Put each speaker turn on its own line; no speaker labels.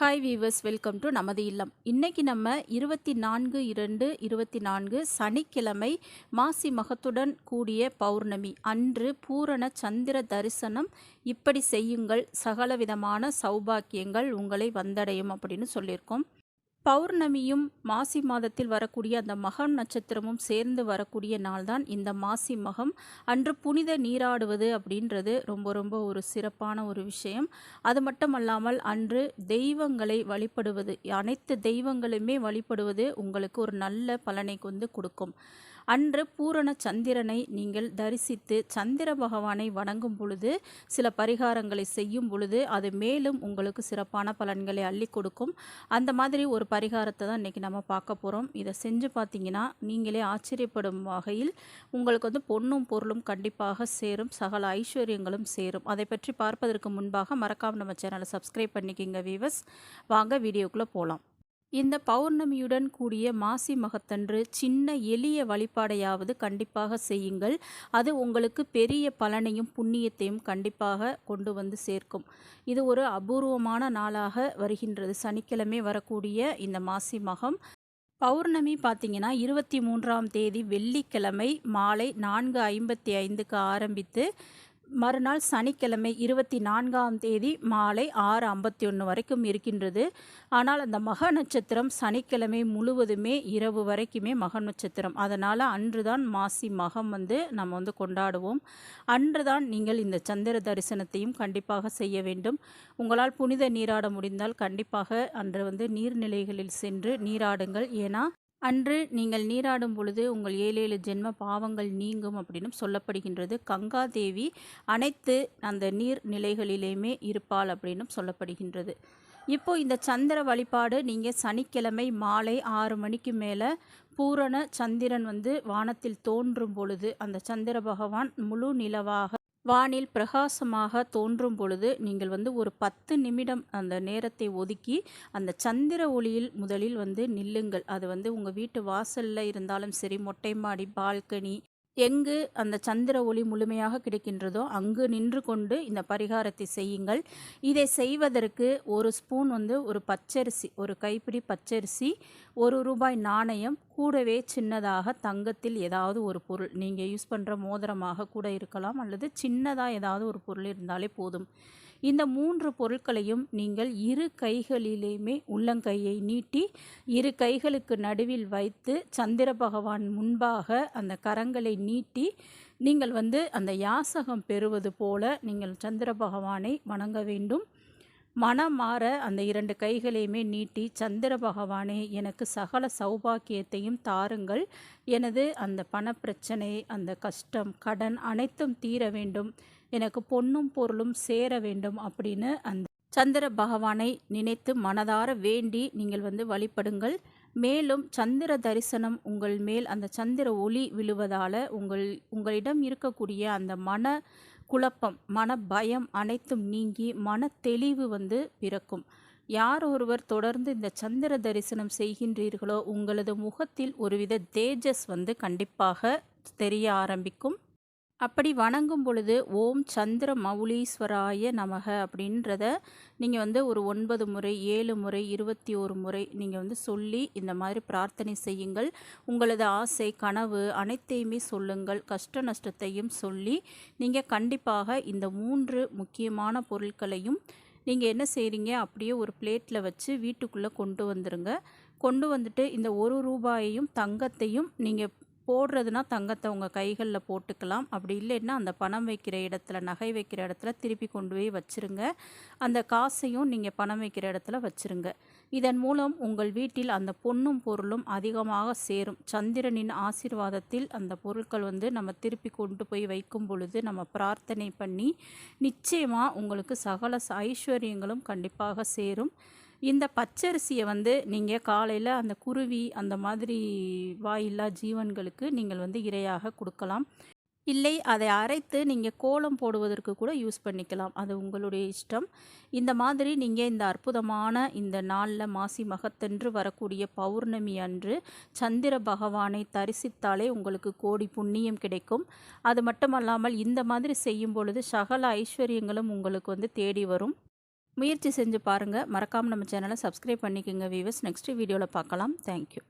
Hi viewers welcome to நமது இல்லம். இன்றைக்கி நம்ம இருபத்தி நான்கு இரண்டு இருபத்தி நான்கு சனிக்கிழமை மாசி மகத்துடன் கூடிய பௌர்ணமி. அன்று பூரண சந்திர தரிசனம் இப்படி செய்யுங்கள். சகலவிதமான சௌபாக்கியங்கள் உங்களை வந்தடையும் அப்படின்னு சொல்லியிருக்கோம். பௌர்ணமியும் மாசி மாதத்தில் வரக்கூடிய அந்த மகம் நட்சத்திரமும் சேர்ந்து வரக்கூடிய நாள்தான் இந்த மாசி மகம். அன்று புனித நீராடுவது அப்படின்றது ரொம்ப ரொம்ப ஒரு சிறப்பான ஒரு விஷயம். அது மட்டுமல்லாமல் அன்று தெய்வங்களை வழிபடுவது அனைத்து தெய்வங்களுமே வழிபடுவது உங்களுக்கு ஒரு நல்ல பலனை வந்து கொடுக்கும். அன்று பூரண சந்திரனை நீங்கள் தரிசித்து சந்திர பகவானை வணங்கும் பொழுது சில பரிகாரங்களை செய்யும் பொழுது அது மேலும் உங்களுக்கு சிறப்பான பலன்களை அள்ளி கொடுக்கும். அந்த மாதிரி ஒரு பரிகாரத்தை தான் இன்றைக்கி நம்ம பார்க்க போகிறோம் இதை செஞ்சு பார்த்தீங்கன்னா நீங்களே ஆச்சரியப்படும் வகையில் உங்களுக்கு வந்து பொண்ணும் பொருளும் கண்டிப்பாக சேரும் சகல ஐஸ்வர்யங்களும் சேரும். அதை பற்றி பார்ப்பதற்கு முன்பாக மறக்காமல் நம்ம சேனலை சப்ஸ்கிரைப் பண்ணிக்கிங்க வீவர்ஸ் வாங்க வீடியோக்குள்ளே போகலாம் இந்த பௌர்ணமியுடன் கூடிய மாசி மகத்தன்று சின்ன எளிய வழிபாடையாவது கண்டிப்பாக செய்யுங்கள். அது உங்களுக்கு பெரிய பலனையும் புண்ணியத்தையும் கண்டிப்பாக கொண்டு வந்து சேர்க்கும். இது ஒரு அபூர்வமான நாளாக வருகின்றது. சனிக்கிழமை வரக்கூடிய இந்த மாசி மகம். பௌர்ணமி பார்த்தீங்கன்னா இருபத்தி மூன்றாம் தேதி வெள்ளிக்கிழமை மாலை நான்கு ஐம்பத்தி ஐந்துக்கு ஆரம்பித்து மறுநாள் சனிக்கிழமை இருபத்தி நான்காம் தேதி மாலை ஆறு ஐம்பத்தி ஒன்று வரைக்கும் இருக்கின்றது. ஆனால் அந்த மக நட்சத்திரம் சனிக்கிழமை முழுவதுமே இரவு வரைக்குமே மக நட்சத்திரம். அதனால் அன்று தான் மாசி மகம் வந்து நம்ம வந்து கொண்டாடுவோம். அன்று தான் நீங்கள் இந்த சந்திர தரிசனத்தையும் கண்டிப்பாக செய்ய வேண்டும். உங்களால் புனித நீராட முடிந்தால் கண்டிப்பாக அன்று வந்து நீர்நிலைகளில் சென்று நீராடுங்கள். ஏன்னா அன்று நீங்கள் நீராடும் பொழுது உங்கள் ஏழு ஏழு ஜென்ம பாவங்கள் நீங்கும் அப்படின்னு சொல்லப்படுகின்றது. கங்கா தேவி அனைத்து அந்த நீர் நிலைகளிலேயுமே இருப்பாள் அப்படின்னும் சொல்லப்படுகின்றது. இப்போ இந்த சந்திர வழிபாடு நீங்கள் சனிக்கிழமை மாலை ஆறு மணிக்கு மேலே பூரண சந்திரன் வந்து வானத்தில் தோன்றும் பொழுது அந்த சந்திர பகவான் முழு நிலவாக வானில் பிரகாசமாக தோன்றும் பொழுது நீங்கள் வந்து ஒரு பத்து நிமிடம் அந்த நேரத்தை ஒதுக்கி அந்த சந்திர ஒளியில் முதலில் வந்து நில்லுங்கள். அது வந்து உங்கள் வீட்டு வாசலில் இருந்தாலும் சரி மொட்டை மாடி பால்கனி எங்கு அந்த சந்திர ஒளி முழுமையாக கிடைக்கின்றதோ அங்கு நின்று கொண்டு இந்த பரிகாரத்தை செய்யுங்கள். இதை செய்வதற்கு ஒரு ஸ்பூன் வந்து ஒரு பச்சரிசி ஒரு கைப்பிடி பச்சரிசி ஒரு ரூபாய் நாணயம் கூடவே சின்னதாக தங்கத்தில் ஏதாவது ஒரு பொருள். நீங்கள் யூஸ் பண்ணுற மோதிரமாக கூட இருக்கலாம் அல்லது சின்னதாக ஏதாவது ஒரு பொருள் இருந்தாலே போதும். இந்த மூன்று பொருட்களையும் நீங்கள் இரு கைகளிலேயுமே உள்ளங்கையை நீட்டி இரு கைகளுக்கு நடுவில் வைத்து சந்திர பகவான் முன்பாக அந்த கரங்களை நீட்டி நீங்கள் வந்து அந்த யாசகம் பெறுவது போல நீங்கள் சந்திர பகவானை வணங்க வேண்டும். மனம் மாற அந்த இரண்டு கைகளையுமே நீட்டி சந்திர பகவானே எனக்கு சகல சௌபாக்கியத்தையும் தாருங்கள். எனது அந்த பணப்பிரச்சனை அந்த கஷ்டம் கடன் அனைத்தும் தீர வேண்டும். எனக்கு பொன்னும் பொருளும் சேர வேண்டும் அப்படின்னு அந்த சந்திர பகவானை நினைத்து மனதார வேண்டி நீங்கள் வந்து வழிபடுங்கள். மேலும் சந்திர தரிசனம் உங்கள் மேல் அந்த சந்திர ஒளி விழுவதால் உங்கள் உங்களிடம் இருக்கக்கூடிய அந்த மன குழப்பம் மன பயம் அனைத்தும் நீங்கி மன தெளிவு வந்து பிறக்கும். யார் ஒருவர் தொடர்ந்து இந்த சந்திர தரிசனம் செய்கின்றீர்களோ உங்களது முகத்தில் ஒருவித தேஜஸ் வந்து கண்டிப்பாக தெரிய ஆரம்பிக்கும். அப்படி வணங்கும் பொழுது ஓம் சந்திர மௌலீஸ்வராய நமக அப்படின்றத நீங்கள் வந்து ஒரு ஒன்பது முறை ஏழு முறை இருபத்தி ஒரு முறை நீங்கள் வந்து சொல்லி இந்த மாதிரி பிரார்த்தனை செய்யுங்கள். உங்களது ஆசை கனவு அனைத்தையுமே சொல்லுங்கள். கஷ்ட நஷ்டத்தையும் சொல்லி நீங்கள் கண்டிப்பாக இந்த மூன்று முக்கியமான பொருட்களையும் நீங்கள் என்ன செய்கிறீங்க அப்படியே ஒரு பிளேட்டில் வச்சு வீட்டுக்குள்ளே கொண்டு வந்துடுங்க கொண்டு வந்துட்டு இந்த ஒரு ரூபாயையும் தங்கத்தையும் நீங்கள் போடுறதுனா தங்கத்தை உங்கள் கைகளில் போட்டுக்கலாம். அப்படி இல்லைன்னா அந்த பணம் வைக்கிற இடத்துல நகை வைக்கிற இடத்துல திருப்பி கொண்டு போய் வச்சுருங்க. அந்த காசையும் நீங்கள் பணம் வைக்கிற இடத்துல வச்சுருங்க. இதன் மூலம் உங்கள் வீட்டில் அந்த பொண்ணும் பொருளும் அதிகமாக சேரும். சந்திரனின் ஆசிர்வாதத்தில் அந்த பொருட்கள் வந்து நம்ம திருப்பி கொண்டு போய் வைக்கும் பொழுது நம்ம பிரார்த்தனை பண்ணி நிச்சயமாக உங்களுக்கு சகல ஐஸ்வர்யங்களும் கண்டிப்பாக சேரும். இந்த பச்சரிசியை வந்து நீங்கள் காலையில் அந்த குருவி அந்த மாதிரி வாயில்லா ஜீவன்களுக்கு நீங்கள் வந்து இரையாக கொடுக்கலாம். இல்லை அதை அரைத்து நீங்கள் கோலம் போடுவதற்கு கூட யூஸ் பண்ணிக்கலாம். அது உங்களுடைய இஷ்டம். இந்த மாதிரி நீங்கள் இந்த அற்புதமான இந்த நாளில் மாசி மகத்தென்று வரக்கூடிய பௌர்ணமி அன்று சந்திர பகவானை தரிசித்தாலே உங்களுக்கு கோடி புண்ணியம் கிடைக்கும். அது மட்டுமல்லாமல் இந்த மாதிரி செய்யும் பொழுது சகல ஐஸ்வர்யங்களும் உங்களுக்கு வந்து தேடி வரும். முயற்சி செஞ்சு பாருங்கள் மறக்காமல் நம்ம சேனலை சப்ஸ்கிரைப் பண்ணிக்கோங்க வீவர்ஸ் நெக்ஸ்ட் வீடியோவில் பார்க்கலாம். தேங்க்யூ